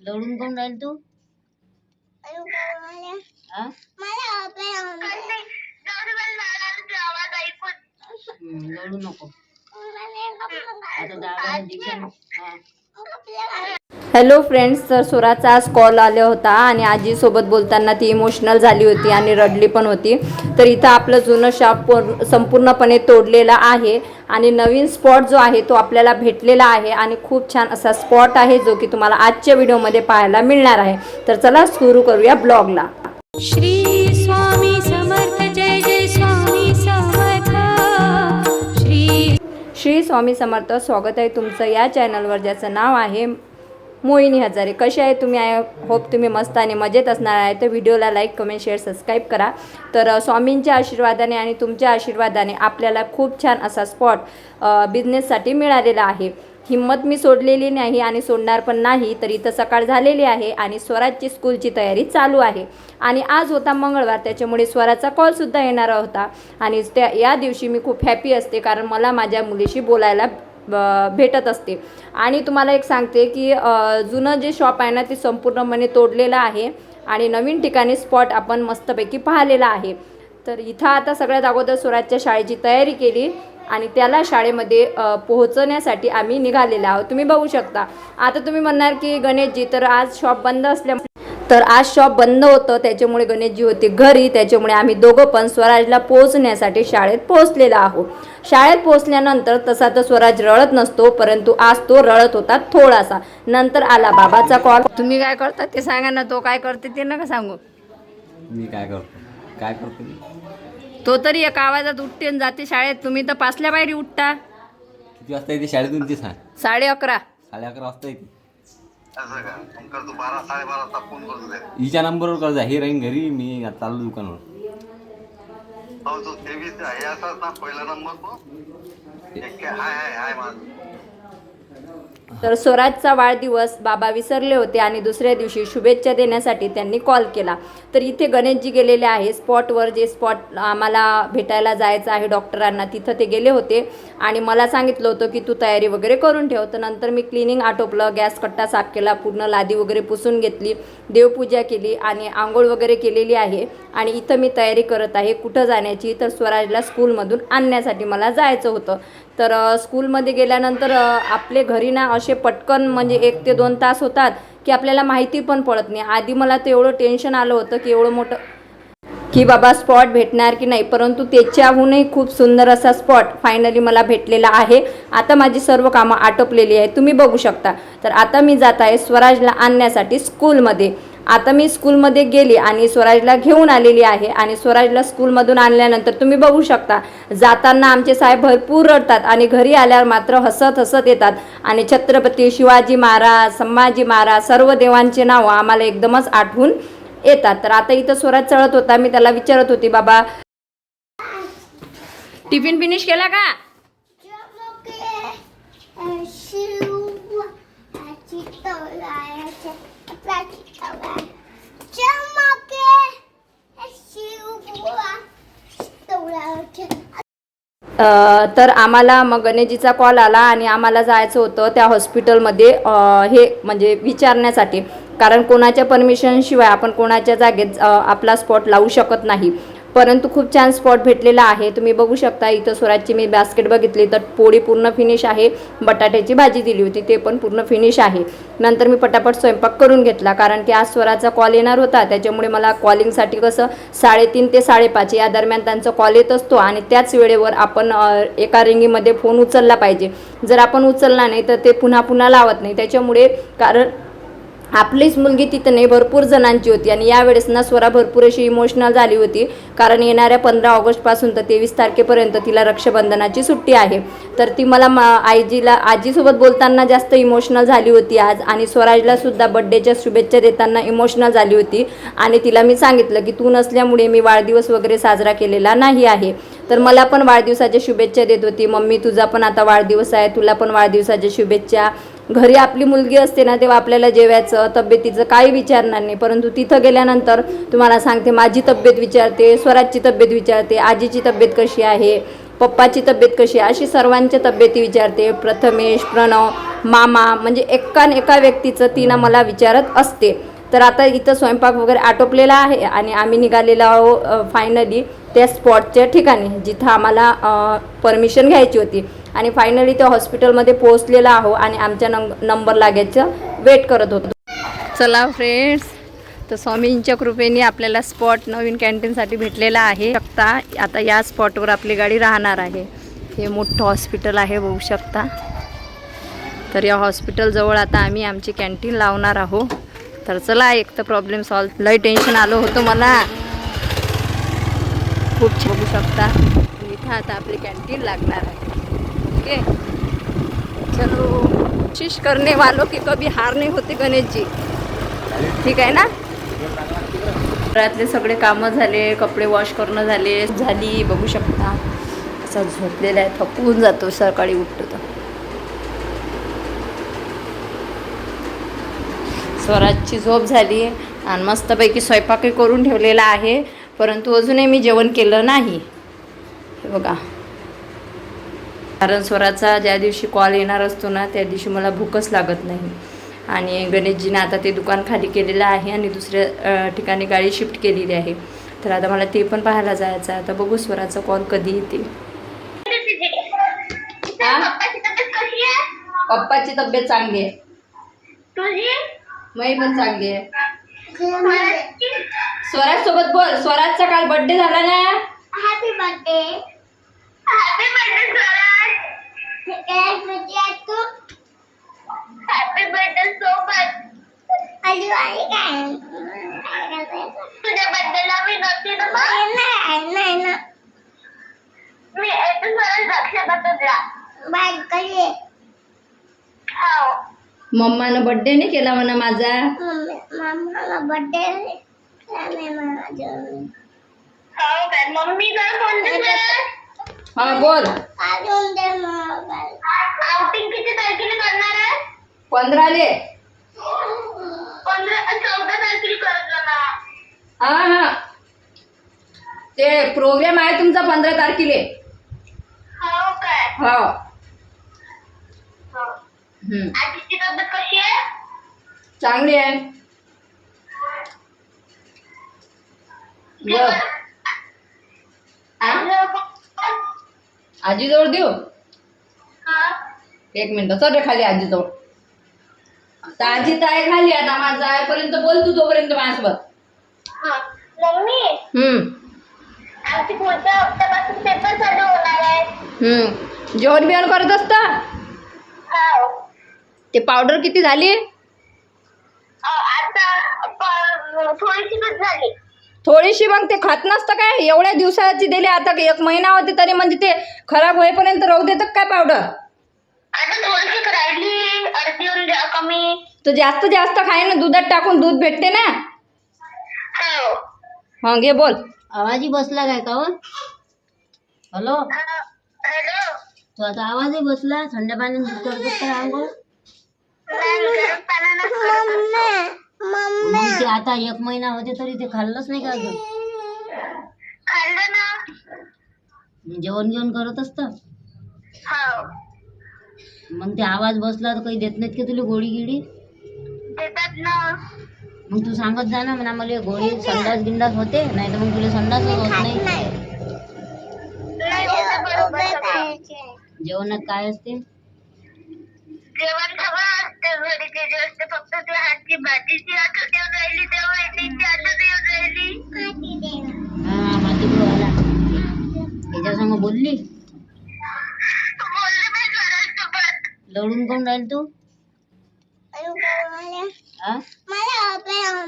लढून कोण राहील तू? लढू नको. आता दादा दिवसा हा. हॅलो फ्रेंड्स तर स्वराचा आज कॉल आला होता आणि आजीसोबत बोलताना ती इमोशनल झाली होती आणि रडली पण होती. तर इथं आपलं जुनं शॉप पूर्ण- संपूर्णपणे तोडलेलं आहे आणि नवीन स्पॉट जो आहे तो आपल्याला भेटलेला आहे आणि खूप छान असा स्पॉट आहे जो की तुम्हाला आजच्या व्हिडिओमध्ये पाहायला मिळणार आहे. तर चला सुरू करूया ब्लॉगला श्री स्वामी समर्थ जय जय स्वामी समर्थ. श्री श्री स्वामी समर्थ स्वागत आहे तुमचं या चॅनलवर ज्याचं नाव आहे मोहिनी हजारे कसे आहे तुम्ही? आय होप तुम्ही मस्त आणि मजेत असणार आहे. तर व्हिडिओला लाईक कमेंट शेअर सबस्क्राईब करा. तर स्वामींच्या आशीर्वादाने आणि तुमच्या आशीर्वादाने आपल्याला खूप छान असा स्पॉट बिझनेससाठी मिळालेला आहे. हिंमत मी सोडलेली नाही आणि सोडणार पण नाही तर इथं सकाळ झालेली आहे आणि स्वराजची स्कूलची तयारी चालू आहे. आणि आज होता मंगळवार त्याच्यामुळे स्वराचा कॉलसुद्धा येणारा होता. आणि त्या या दिवशी मी खूप हॅपी असते कारण मला माझ्या मुलीशी बोलायला भेटत असते. आणि तुम्हाला एक सांगते की जुनं जे शॉप आहे ना ते संपूर्णपणे तोडलेलं आहे. आणि नवीन ठिकाणी स्पॉट आपण मस्तपैकी पाहिलेला आहे. तर इथं आता सगळ्यात अगोदर स्वराजच्या शाळेची तयारी केली आणि त्याला शाळेमध्ये पोहोचवण्यासाठी आम्ही निघालेलो आहोत. तुम्ही बघू शकता. आता तुम्ही म्हणणार की गणेशजी तर आज शॉप बंद असल्यामुळे तर आज शॉप बंद होतं त्याच्यामुळे गणेशजी होते घरी त्याच्यामुळे आम्ही दोघं पण स्वराजला पोहोचण्यासाठी शाळेत पोहोचलेलो आहोत. शाळेत पोहोचल्यानंतर तसा तर स्वराज रडत नसतो परंतु आज तो रडत होता थोडासा. नंतर आला बाबाचा कॉल तुम्ही काय करता ते सांगा ना तो काय करते ते नका सांगू. मी काय करतो? काय करतो मी? तो तरी एका आवाजात उठते आणि जाते शाळेत. तुम्ही तर पाचल्या बाहेर उठता. किती वाजता येते शाळेतून ते सांग. साडे अकरा. साडे अकरा वाजता येते. हिच्या नंबरवर कर जा हे राहीन घरी मी चाललो दुकानावर. पहिला नंबर तो? एक हाय हाय हाय माझ. तर स्वराजचा वाढदिवस बाबा विसरले होते आणि दुसऱ्या दिवशी शुभेच्छा देण्यासाठी त्यांनी कॉल केला. तर इथे गणेशजी गेलेले आहे. स्पॉटवर जे स्पॉट आम्हाला भेटायला जायचं आहे डॉक्टरांना तिथं ते गेले होते. आणि मला सांगितलं होतं की तू तयारी वगैरे करून ठेव. तर नंतर मी क्लिनिंग आटोपलं गॅस कट्टा साफ केला पूर्ण लादी वगैरे पुसून घेतली देवपूजा केली आणि आंघोळ वगैरे केलेली आहे. आणि इथं मी तयारी करत आहे कुठं जाण्याची. तर स्वराजला स्कूलमधून आणण्यासाठी मला जायचं होतं. तर स्कूलमध्ये गेल्यानंतर आपले घरी ना असे पटकन म्हणजे एक ते दोन तास होतात की आपल्याला माहिती पण पडत नाही. आधी मला तर एवढं टेन्शन आलं होतं की एवढं मोठं की बाबा स्पॉट भेटणार की नाही. परंतु त्याच्याहूनही खूप सुंदर असा स्पॉट फायनली मला भेटलेला आहे. आता माझी सर्व कामं आटोपलेली आहे तुम्ही बघू शकता. तर आता मी जात आहे स्वराजला आणण्यासाठी स्कूलमध्ये आता मी स्कूलमध्ये गेली आणि स्वराजला घेऊन आलेली आहे आणि स्वराजला स्कूलमधून आणल्यानंतर तुम्ही बघू शकता जाताना आमचे साहेब भरपूर रडतात आणि घरी आल्यावर मात्र हसत हसत येतात. आणि छत्रपती शिवाजी महाराज संभाजी महाराज सर्व देवांचे नाव आम्हाला एकदमच आठवून येतात. तर आता इथं स्वराज चढत होता मी त्याला विचारत होती बाबा टिफिन फिनिश केला का? तर आम्हाला मग गणेशजीचा कॉल आला आणि आम्हाला जायचं होतं त्या हॉस्पिटलमध्ये हे म्हणजे विचारण्यासाठी. कारण कोणाच्या परमिशनशिवाय आपण कोणाच्या जागेत आपला स्पॉट लावू शकत नाही. परंतु खूप छान स्पॉट भेटलेला आहे. तुम्ही बघू शकता इथं स्वराजची मी बास्केट बघितली तर पोळी पूर्ण फिनिश आहे. बटाट्याची भाजी दिली होती ते पण पूर्ण फिनिश आहे. नंतर मी पटापट स्वयंपाक करून घेतला कारण की आज स्वराचा कॉल येणार होता त्याच्यामुळे मला कॉलिंगसाठी कसं साडेतीन ते साडेपाच या दरम्यान त्यांचा कॉल येत असतो आणि त्याच वेळेवर आपण एका रिंगीमध्ये फोन उचलला पाहिजे. जर आपण उचलला नाही तर ते पुन्हा पुन्हा लावत नाही. त्याच्यामुळे कारण आपलीच मुलगी तिथं नाही भरपूर जणांची होती आणि यावेळेस ना स्वरा भरपूर अशी इमोशनल झाली होती. कारण येणाऱ्या पंधरा ऑगस्टपासून तर तेवीस तारखेपर्यंत तिला रक्षाबंधनाची सुट्टी आहे. तर ती मला मा आईजीला आजीसोबत बोलताना जास्त इमोशनल झाली होती आज आणि स्वराजला सुद्धा बड्डेच्या शुभेच्छा देताना इमोशनल झाली होती. आणि तिला मी सांगितलं की तू नसल्यामुळे मी वाढदिवस वगैरे साजरा केलेला नाही आहे. तर मला पण वाढदिवसाच्या शुभेच्छा देत होती. मम्मी तुझा पण आता वाढदिवस आहे. तुला पण वाढदिवसाच्या शुभेच्छा. घरी आपली मुलगी असते ना तेव्हा आपल्याला जेवायचं तब्येतीचं काही विचारणार नाही. परंतु तिथं गेल्यानंतर तुम्हाला सांगते माझी तब्येत विचारते स्वराजची तब्येत विचारते आजीची तब्येत कशी आहे पप्पाची तब्येत कशी आहे अशी सर्वांच्या तब्येती विचारते. प्रथमेश प्रणव मामा म्हणजे एका न एका व्यक्तीचं ती ना मला विचारत असते. तर आता इथं स्वयंपाक वगैरे आटोपलेला आहे आणि आम्ही निघालेलो आहो फायनली त्या स्पॉटच्या ठिकाणी जिथं आम्हाला परमिशन घ्यायची होती. आणि फायनली त्या हॉस्पिटलमध्ये पोहोचलेला आहो आणि आमच्या नंग नंबर लागायचं वेट करत होतो. चला फ्रेंड्स तर स्वामींच्या कृपेने आपल्याला स्पॉट नवीन कॅन्टीनसाठी भेटलेला आहे. शकता आता या स्पॉटवर आपली गाडी राहणार आहे. हे मोठं हॉस्पिटल आहे बघू शकता. तर या हॉस्पिटलजवळ आता आम्ही आमची कॅन्टीन लावणार आहोत तर चला एक तर प्रॉब्लेम सॉल्व लय टेन्शन आलं होतं मला. खूप छान. बघू शकता. इथं आता आपली कॅन्टीन लागणार आहे. ओके चलो कोशिश करने वालों की कभी हार नहीं होती गणेश जी ठीक आहे ना? घरातले सगळे कामं झाले कपडे वॉश करणं झाले. झाली बघू शकता. असा झोपलेला आहे थकून जातो सकाळी उठतो. तर स्वराजची झोप झाली. आणि मस्तपैकी स्वयंपाकही करून ठेवलेला आहे. परंतु अजूनही मी जेवण केलं नाही. हे बघा. कारण स्वराचा ज्या दिवशी कॉल येणार असतो ना त्या दिवशी मला भूकच लागत नाही. आणि गणेशजीनं आता ते दुकान खाली केलेलं आहे आणि दुसऱ्या ठिकाणी गाडी शिफ्ट केलेली आहे. तर आता मला ते पण पाहायला जायचं आहे. आता बघू स्वराचा कॉल कधी येते. पप्पाची तब्येत चांगली आहे. मी पण चांगली आहे. स्वराज सोबत बोल. स्वराजचा काल बर्थडे झाला ना? Happy birthday happy birthday Swaraj काय म्हणजे तू हॅपी बर्थडे सो मच आली आली काय तुझ्या बर्थडेला मी नव्हती ना नाही नाही ना मी येतो स्वराज रक्षाबंधनला बाय कधी हो मम्मानं बर्थडे नाही केला म्हणा माझा? मम्माला बर्थडे नाही माझं हो हा बोल. पंधराले. पंधरा चौदा तारखेला करत ना हा हा. ते प्रोग्राम आहे तुमचा पंधरा तारखेले. हो काय? हो. हो हम्म. तब्येत कशी आहे? चांगली आहे. बर आजीजवळ देऊ? एक मिनिट चल रे खाली आजीजवळ. आता आजी तर आहे खाली आता माझा आहेपर्यंत बोल तू तोपर्यंत माझ्यासोबत. मम्मी? हम्म. आमची पुढच्या हप्त्यापासून पेपर चालू होणार आहे. हम्म. जेवण बिवण करत असता? हो. ते पावडर किती झाली? अ, आता प- थोडीशीच झाली. थोडीशी मग ते खात नसतं काय? एवढ्या दिवसाची दिली आता एक महिना होते तरी म्हणजे ते खराब होईपर्यंत राहू देतं काय पावडर आता थोडीशी राहिली अर्धी होऊन द्या कमी. तर जास्त जास्त खाय ना दुधात टाकून दूध भेटते ना? हो. हा घे बोल. आवाजही बसला काय का हो? हॅलो? हॅलो. तो आता आवाजही बसला थंड पाण्यात करतो तर मग ते आता एक महिना होते तरी ते खाल्लंच नाही का अजून? खाल्लं ना. जेवण जेवण करत असत? हो. मग ते आवाज बसला तर काही देत नाहीत का तुला गोळी गिळी? देतात ना. मग तू सांगत जा ना म्हणा मला गोळी संडास गिंडास होते नाही तर मग तुला संडासच होत नाही बरोबर. जेवणात काय असते? जेवण सगळं असते घरी जे जे असते फक्त ते हातची भाजीची आठवण येऊन राहिली तेव्हा इडलीची आठवण येऊन राहिली हा माती आला त्याच्या संग बोलली बोलले मी घरासोबत लढून कोण राहील तू हा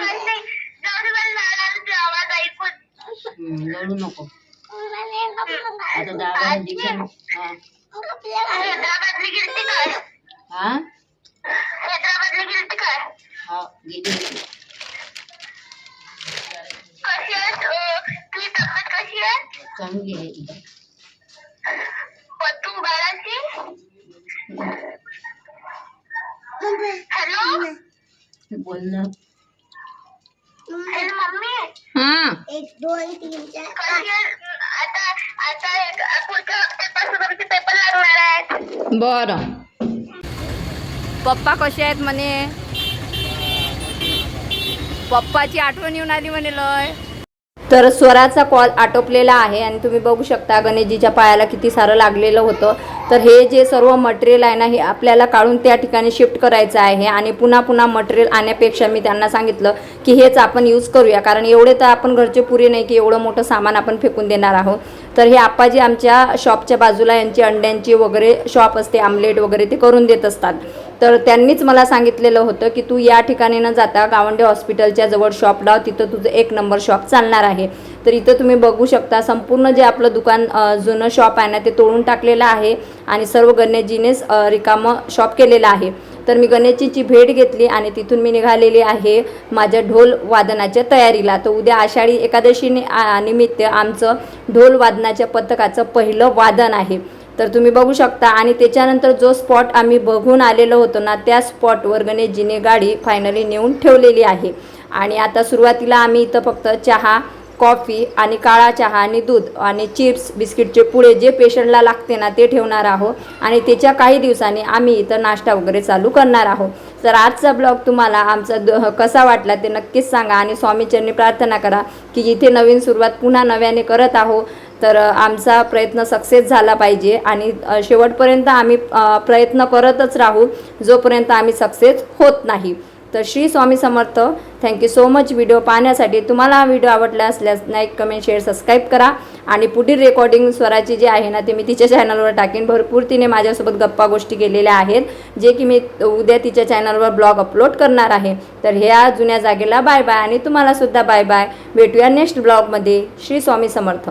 कशी जेवढी वेळ झाला ते आवाज ऐकून हम्म, लढू नको आता दहा दिवसांनी हा बोल ना हॅलो मम्मी? हा एक दोन तीन चार आता आता एक पुढच्या हप्त्यापासून आमचे पेपर लागणार आहेत. बरं. पप्पा कसे आहेत म्हणे? पप्पाची आठवण येऊन आली म्हणे लय. तर स्वराचा कॉल आटोपलेला आहे आणि तुम्ही बघू शकता गणेशजीच्या पायाला किती सारं लागलेलं होतं. तर हे जे सर्व मटेरियल आहे ना हे आपल्याला काढून त्या ठिकाणी शिफ्ट करायचं आहे आणि पुन्हा पुन्हा मटेरियल आणण्यापेक्षा मी त्यांना सांगितलं की हेच आपण यूज करूया. कारण एवढे तर आपण घरचे पुरे नाही की एवढं मोठं सामान आपण फेकून देणार आहोत. तर हे आप्पाजी आमच्या शॉपच्या बाजूला यांची अंड्यांची वगैरे शॉप असते आमलेट वगैरे ते करून देत असतात. तर त्यांनीच मला सांगितलेलं होतं की तू या ठिकाणी न जाता गावंडे हॉस्पिटलच्या जवळ शॉप लाव तिथं तुझं एक नंबर शॉप चालणार आहे. तर इथं तुम्ही बघू शकता संपूर्ण जे आपलं दुकान जुनं शॉप आहे ना ते तोडून टाकलेलं आहे आणि सर्व गणेशजीनेच रिकामं शॉप केलेलं आहे. तर मी गणेशजीची भेट घेतली आणि तिथून मी निघालेली आहे माझ्या ढोल वादनाच्या तयारीला. तर उद्या आषाढी एकादशीने आ- निमित्त आमचं ढोल वादनाच्या पथकाचं पहिलं वादन आहे. तर तुम्ही बघू शकता. आणि त्याच्यानंतर जो स्पॉट आम्ही बघून आलेलो होतो ना त्या स्पॉटवर गणेशजीने गाडी फायनली नेऊन ठेवलेली आहे. आणि आता सुरुवातीला आम्ही इथं फक्त चहा कॉफी आणि काळा चहा आणि दूध आणि चिप्स बिस्किटचे पुढे जे पेशंटला लागते ना ते ठेवणार आहोत. आणि त्याच्या काही दिवसांनी आम्ही इथं नाश्ता वगैरे चालू करणार आहोत. तर आजचा ब्लॉग तुम्हाला आमचा द- कसा वाटला ते नक्कीच सांगा. आणि स्वामीचरणी प्रार्थना करा की इथे नवीन सुरुवात पुन्हा नव्याने करत आहोत तर आमचा प्रयत्न सक्सेस झाला पाहिजे आणि शेवटपर्यंत आम्ही प्रयत्न करतच राहू जोपर्यंत आम्ही सक्सेस होत नाही. तर Shri Swami Samarth thank you so much video पाहण्यासाठी. तुम्हाला हा व्हिडिओ आवडला असल्यास लाईक कमेंट शेअर सबस्क्राईब करा आणि पुढील रेकॉर्डिंग स्वराची जी आहे ना ते मी तिच्या चॅनलवर टाकेन. भरपूर तिने माझ्यासोबत गप्पा गोष्टी केलेल्या आहेत जे की मी उद्या तिच्या चॅनलवर ब्लॉग अपलोड करणार आहे. तर ह्या जुन्या जागेला बाय बाय आणि तुम्हालासुद्धा बाय बाय भेटूया नेक्स्ट ब्लॉगमध्ये श्री स्वामी समर्थ.